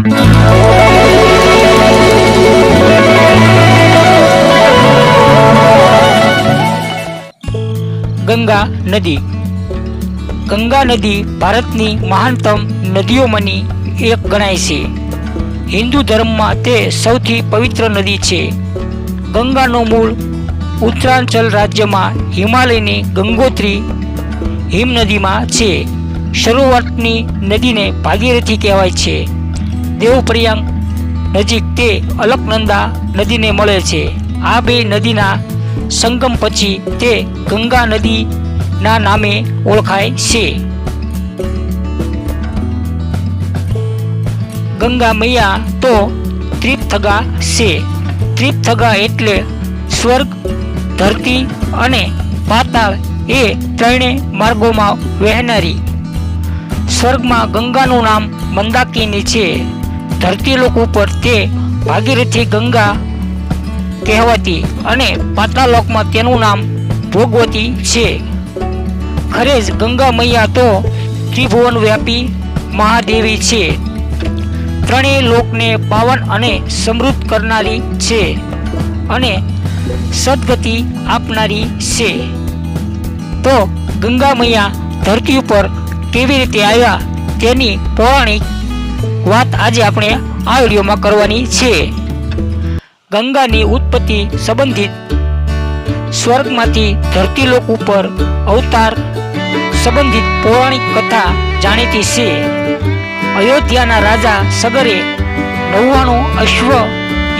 ગંગા નદી. ગંગા નદી ભારતની મહાનતમ નદીઓમાંની એક ગણાય છે. હિન્દુ ધર્મમાં તે સૌથી પવિત્ર નદી છે. ગંગાનો મૂળ ઉત્તરાંચલ રાજ્યમાં હિમાલયની ગંગોત્રી હિમનદીમાં છે. શરૂઆતની નદીને ભાગીરથી કહેવાય છે. દેવપ્રયાગ નજીક તે અલકનંદા નદીને મળે છે. આ બે નદીના સંગમ પછી તે ગંગા નદીના નામે ઓળખાય છે. ગંગા મૈયા તો ત્રિપથગા છે. ત્રિપથગા એટલે સ્વર્ગ, ધરતી અને પાતાળ એ ત્રણે માર્ગોમાં વહેનારી. સ્વર્ગમાં ગંગાનું નામ મંદાકિની છે. ધરતીલોક ઉપર તે ભાગીરથી ગંગા કહેવાતી અને પાતાલોકમાં તેનું નામ ભોગવતી છે. ખરે જ ગંગા મૈયા તો ત્રિભુવન વ્યાપી મહાદેવી છે. ત્રણેય લોકને પાવન અને સમૃદ્ધ કરનારી છે અને સદગતિ આપનારી છે. તો ગંગા મૈયા ધરતી ઉપર કેવી રીતે આવ્યા તેની પૌરાણિક વાત આજે આપણે આ વિડીયોમાં કરવાની છે. ગંગાની ઉત્પત્તિ સંબંધિત સ્વર્ગમાંથી ધરતીલોક ઉપર અવતાર સંબંધિત પૌરાણિક કથા જાણીતી છે. અયોધ્યાના રાજા સગરે નવ્વાણું અશ્વ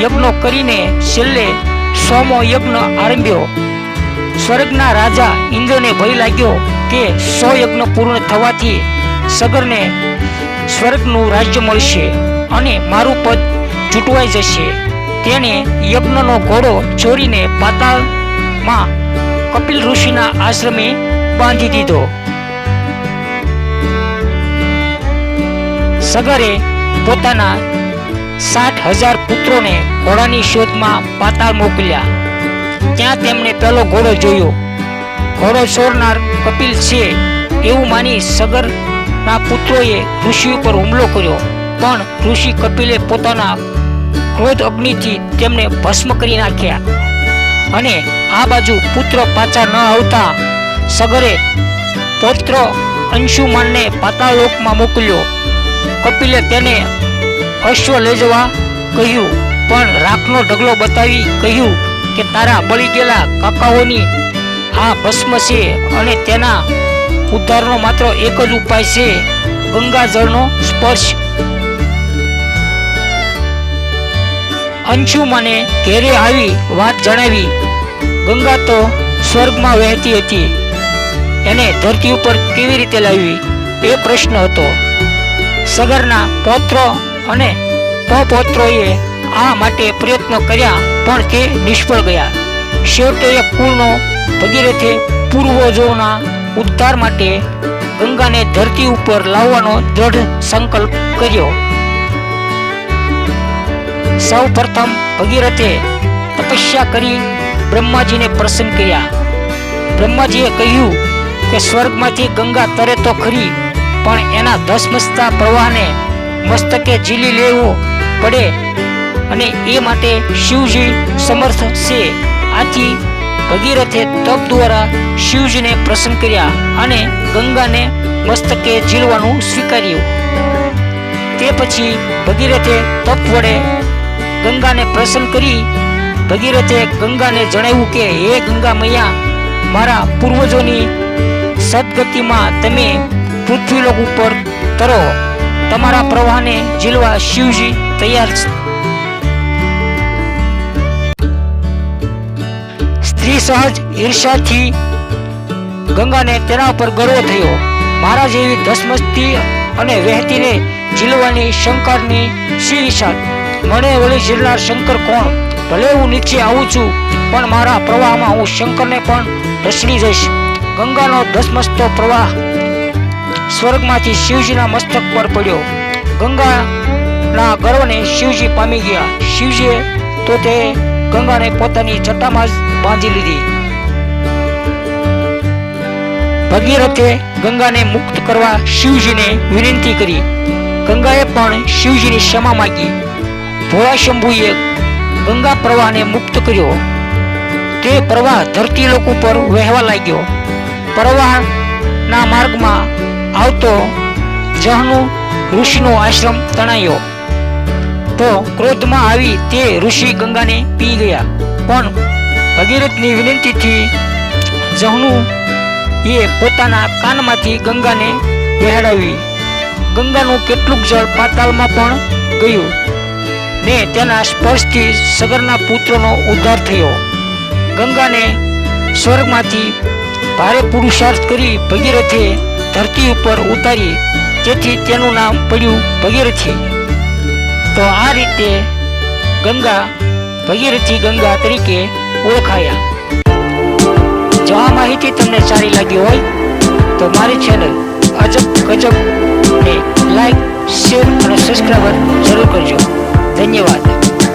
યજ્ઞો કરીને છેલ્લે સોમો યજ્ઞ આરંભ્યો. સ્વર્ગના રાજા ઇન્દ્રને ભય લાગ્યો કે સો યજ્ઞ પૂર્ણ થવાથી સગરને સ્વર્ગનું રાજ્ય મળશે અને મારું પદ ચૂંટવાઈ જશે. તેણે યજ્ઞનો ઘોડો ચોરીને પાતાળમાં કપિલ ઋષિના આશ્રમે બાંધી દીધો. સગરે પોતાના સાઠ હજાર પુત્રોને ઘોડાની શોધમાં પાતાળ મોકલ્યા. ત્યાં તેમણે પહેલો ઘોડો જોયો. ઘોડો ચોરનાર કપિલ છે એવું માની સગરના પુત્રોએ ઋષિ ઉપર હુમલો કર્યો. પણ ઋષિ કપિલે પોતાના ક્રોધ અગ્નિથી તેમને ભસ્મ કરી નાખ્યા. અને આ બાજુ પુત્ર પાછા ન આવતા સગરે પૌત્ર અંશુમાનને પાતાળલોકમાં મોકલ્યો. કપિલે તેને અશ્વ લઈ જવા કહ્યું, પણ રાખનો ઢગલો બતાવી કહ્યું કે તારા બળી ગયેલા કાકાઓની આ ભસ્મ છે અને તેના ઉદ્ધારનો માત્ર એક જ ઉપાય છે ગંગાજળનો સ્પર્શ. અંશુમાને ઘેરે આવી વાત જણાવી. ગંગા તો સ્વર્ગમાં વહેતી હતી. એને ધરતી ઉપર કેવી રીતે લાવી એ પ્રશ્ન હતો. સગરના પૌત્ર અને પૌત્રોએ આ માટે પ્રયત્ન કર્યા પણ તે નિષ્ફળ ગયા. છેવટે કુળનો ભગીરથે પૂર્વજોના ઉદ્ધાર માટે ગંગાને ધરતી ઉપર લાવવાનો દ્રઢ સંકલ્પ કર્યો. સૌ પ્રથમ ભગીરથે તપસ્યા કરી બ્રહ્માજીને પ્રસન્ન કર્યા. બ્રહ્માજીએ કહ્યું કે સ્વર્ગમાંથી ગંગા તરે તો ખરી, પણ એના ધસમસતા પ્રવાહને મસ્તકે ઝીલી લેવો પડે અને એ માટે શિવજી સમર્થ છે. આથી ભગીરથે તપ દ્વારા શિવજીને પ્રસન્ન કર્યા અને ગંગાને મસ્તકે ઝીલવાનું સ્વીકાર્યું. તે પછી ભગીરથે તપ વડે ગંગાને પ્રસન્ન કરી ભગીરથે ગંગાને જણાવ્યું કે, હે ગંગા મૈયા, મારા પૂર્વજોની સદગતિમાં તમે પૃથ્વીલોક ઉપર તરો. તમારા પ્રવાહને ઝીલવા શિવજી તૈયાર છે. સ્ત્રી ઈર્ષાથી ગંગાને તેના ઉપર ગર્વ થયો. મારા જેવી ધસમસતી અને વહેતીને ઝીલવાની શંકરની શ્રી વિશાલ મને વળી ઝીલનાર શંકર કોણ? ભલે હું નીચે આવું છું, પણ મારા પ્રવાહમાં હું શંકરને પણ ઢસડી જઈશ. ગંગાનો ધસમસતો પ્રવાહ સ્વર્ગમાંથી શિવજીના મસ્તક પર પડ્યો. ગંગાના ગર્વને શિવજી પામી ગયા. શિવજીએ તો તે ગંગાને પોતાની જટામાં જ બાંધી લીધી. ભગીરથે ગંગાને મુક્ત કરવા શિવજીને વિનંતી કરી. ગંગાએ પણ શિવજીની ક્ષમા માગી. ભોળા શંભુએ ગંગા પ્રવાહને મુક્ત કર્યો. તે પ્રવાહ ધરતી લોકો ઉપર વહેવા લાગ્યો. પ્રવાહના માર્ગમાં આવતો જહનુ ઋષિનો આશ્રમ તણાયો. તો ક્રોધમાં આવી તે ઋષિ ગંગાને પી ગયા. પણ ભગીરથની વિનંતીથી જહનુ એ પોતાના કાનમાંથી ગંગાને વહેડાવી ગંગાનું કેટલુંક જળ પાતાળમાં પણ ગયું. ને તેના સ્પર્શથી સગરના પુત્રનો ઉદ્ધાર થયો. ગંગાને સ્વર્ગમાંથી ભારે પુરુષાર્થ કરી ભગીરથે ધરતી ઉપર ઉતારી. તેથી તેનું નામ પડ્યું ભગીરથી. તો આ રીતે ગંગા ભગીરથી ગંગા તરીકે ઓળખાયા. જો આ માહિતી તમને સારી લાગી હોય, તો મારી ચેનલ અજબ ગજબ ને લાઈક શેર અને સબસ્ક્રાઈબર જરૂર કરજો.